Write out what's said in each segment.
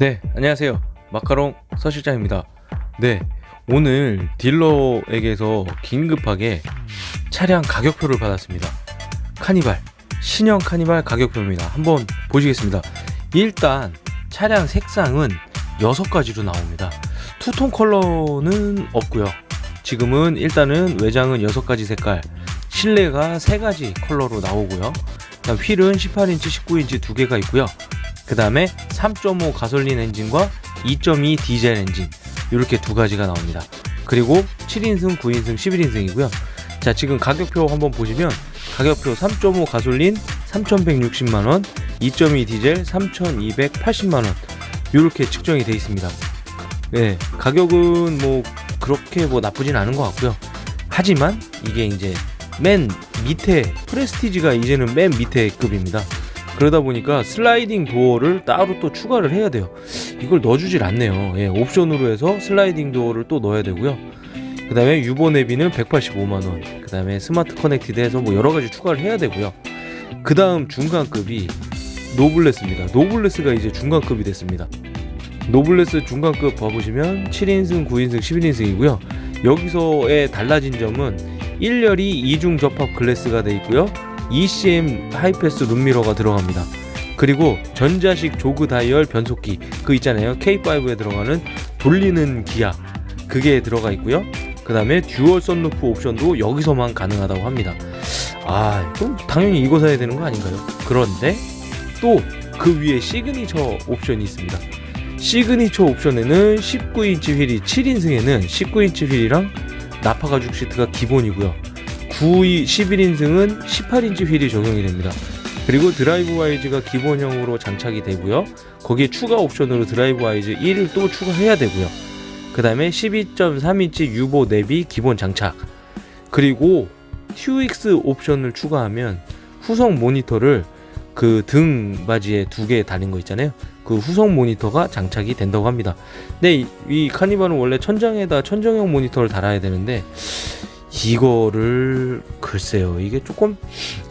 네, 안녕하세요. 마카롱 서실장입니다. 네, 오늘 딜러에게서 긴급하게 차량 가격표를 받았습니다. 카니발, 신형 카니발 가격표입니다. 한번 보시겠습니다. 일단 차량 색상은 6가지로 나옵니다. 투톤 컬러는 없고요. 지금은 일단은 외장은 6가지 색깔, 실내가 3가지 컬러로 나오고요. 휠은 18인치, 19인치 두 개가 있고요. 그 다음에 3.5 가솔린 엔진과 2.2 디젤 엔진 이렇게 두 가지가 나옵니다. 그리고 7인승, 9인승, 11인승이고요. 자 지금 가격표 한번 보시면 가격표 3.5 가솔린 3,160만 원, 2.2 디젤 3,280만 원 이렇게 측정이 되어 있습니다. 네 가격은 뭐 그렇게 뭐 나쁘진 않은 것 같고요. 하지만 이게 이제 맨 밑에 프레스티지가 이제는 맨 밑에 급입니다. 그러다 보니까 슬라이딩 도어를 따로 또 추가를 해야 돼요. 이걸 넣어주질 않네요. 예, 옵션으로 해서 슬라이딩 도어를 또 넣어야 되고요. 그 다음에 유보 내비는 185만원. 그 다음에 스마트 커넥티드 해서 뭐 여러 가지 추가를 해야 되고요. 그 다음 중간급이 노블레스입니다. 노블레스가 이제 중간급이 됐습니다. 노블레스 중간급 봐보시면 7인승, 9인승, 11인승이고요. 여기서의 달라진 점은 1열이 이중 접합 글래스가 돼 있고요. ECM 하이패스 룸미러가 들어갑니다. 그리고 전자식 조그 다이얼 변속기 그 있잖아요 K5에 들어가는 돌리는 기아 그게 들어가 있고요. 그 다음에 듀얼 썬루프 옵션도 여기서만 가능하다고 합니다. 아 그럼 당연히 이거 사야 되는 거 아닌가요? 그런데 또 그 위에 시그니처 옵션이 있습니다. 시그니처 옵션에는 19인치 휠이 7인승에는 19인치 휠이랑 나파 가죽 시트가 기본이고요. 9, 11인승은 18인치 휠이 적용이 됩니다. 그리고 드라이브 와이즈가 기본형으로 장착이 되고요. 거기에 추가 옵션으로 드라이브 와이즈 1을 또 추가해야 되고요. 그 다음에 12.3인치 유보 내비 기본 장착. 그리고 TUX 옵션을 추가하면 후속 모니터를 그등 바지에 두 개 달린 거 있잖아요. 그 후속 모니터가 장착이 된다고 합니다. 근데 이, 이 카니발은 원래 천장에다 천정형 모니터를 달아야 되는데 이거를 글쎄요 이게 조금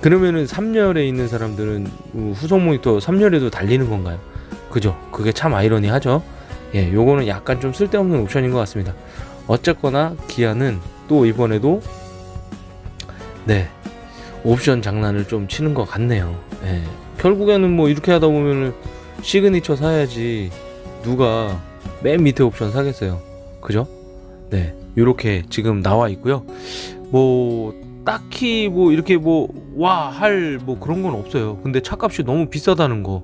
그러면은 3열에 있는 사람들은 후속 모니터 3열에도 달리는 건가요? 그죠? 그게 참 아이러니하죠. 예, 요거는 약간 좀 쓸데없는 옵션인 것 같습니다. 어쨌거나 기아는 또 이번에도 네 옵션 장난을 좀 치는 것 같네요. 예, 결국에는 뭐 이렇게 하다 보면은 시그니처 사야지 누가 맨 밑에 옵션 사겠어요. 그죠? 네, 이렇게 지금 나와 있고요. 뭐 딱히 뭐 이렇게 뭐 와 할 뭐 그런 건 없어요. 근데 차값이 너무 비싸다는 거.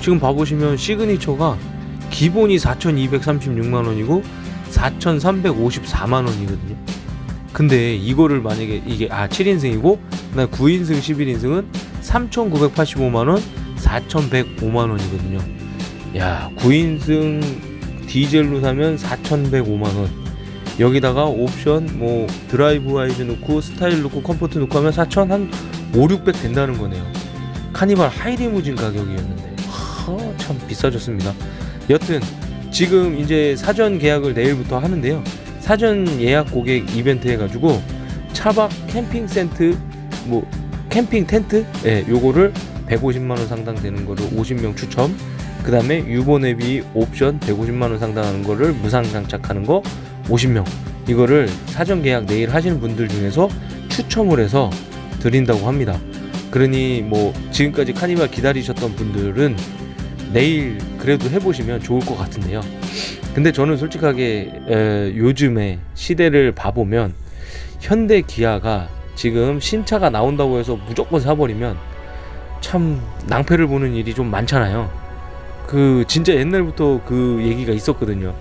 지금 봐보시면 시그니처가 기본이 4,236만 원이고 4,354만 원이거든요. 근데 이거를 만약에 이게 아 7인승이고 그다음 9인승 11인승은 3,985만 원, 4,105만 원이거든요. 야 9인승 디젤로 사면 4,105만 원. 여기다가 옵션 뭐 드라이브 와이즈 넣고 스타일 넣고 컴포트 넣고 하면 4천 한 5, 600 된다는 거네요. 카니발 하이리무진 가격이었는데 하, 참 비싸졌습니다. 여튼 지금 이제 사전 계약을 내일부터 하는데요. 사전 예약 고객 이벤트 해가지고 차박 캠핑 센트 뭐 캠핑 텐트 예 요거를 150만 원 상당 되는 거를 50명 추첨 그 다음에 유보 내비 옵션 150만 원 상당하는 거를 무상 장착하는 거 50명 이거를 사전 계약 내일 하시는 분들 중에서 추첨을 해서 드린다고 합니다. 그러니 뭐 지금까지 카니발 기다리셨던 분들은 내일 그래도 해보시면 좋을 것 같은데요. 근데 저는 솔직하게 에, 요즘에 시대를 봐보면 현대 기아가 지금 신차가 나온다고 해서 무조건 사버리면 참 낭패를 보는 일이 좀 많잖아요. 그 진짜 옛날부터 그 얘기가 있었거든요.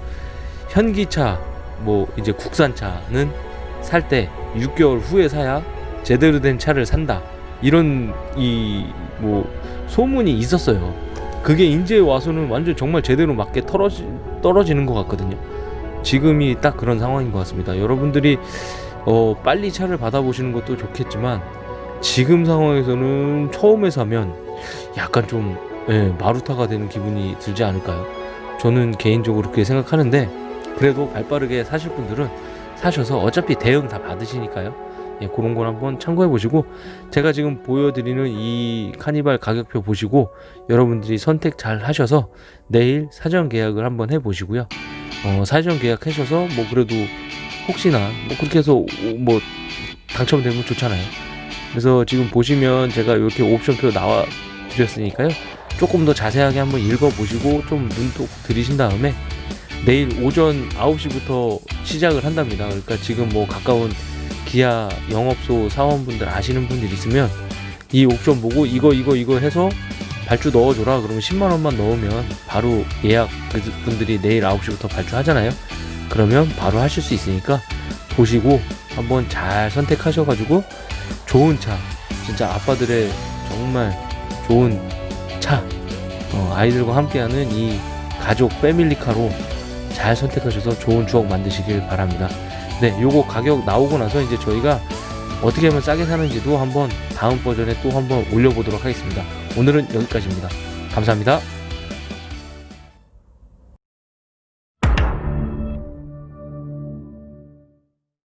현기차 뭐 이제 국산차는 살 때 6개월 후에 사야 제대로 된 차를 산다. 이런 이 뭐 소문이 있었어요. 그게 이제 와서는 완전 정말 제대로 맞게 떨어지, 떨어지는 것 같거든요. 지금이 딱 그런 상황인 것 같습니다. 여러분들이 어, 빨리 차를 받아보시는 것도 좋겠지만 지금 상황에서는 처음에 사면 약간 좀 예, 마루타가 되는 기분이 들지 않을까요? 저는 개인적으로 그렇게 생각하는데 그래도 발빠르게 사실 분들은 사셔서 어차피 대응 다 받으시니까요. 예, 그런 걸 한번 참고해 보시고 제가 지금 보여드리는 이 카니발 가격표 보시고 여러분들이 선택 잘 하셔서 내일 사전 계약을 한번 해 보시고요. 어, 사전 계약하셔서 뭐 그래도 혹시나 뭐 그렇게 해서 오- 뭐 당첨되면 좋잖아요. 그래서 지금 보시면 제가 이렇게 옵션표 나와 드렸으니까요. 조금 더 자세하게 한번 읽어 보시고 좀 눈독 들이신 다음에 내일 오전 9시부터 시작을 한답니다. 그러니까 지금 뭐 가까운 기아 영업소 사원분들 아시는 분들 있으면 이 옵션 보고 이거 이거 이거 해서 발주 넣어줘라 그러면 10만 원만 넣으면 바로 예약 그 분들이 내일 9시부터 발주하잖아요. 그러면 바로 하실 수 있으니까 보시고 한번 잘 선택하셔가지고 좋은 차 진짜 아빠들의 정말 좋은 차 어, 아이들과 함께하는 이 가족 패밀리카로 잘 선택하셔서 좋은 추억 만드시길 바랍니다. 네, 요거 가격 나오고 나서 이제 저희가 어떻게 하면 싸게 사는지도 한번 다음 버전에 또 한번 올려보도록 하겠습니다. 오늘은 여기까지입니다. 감사합니다.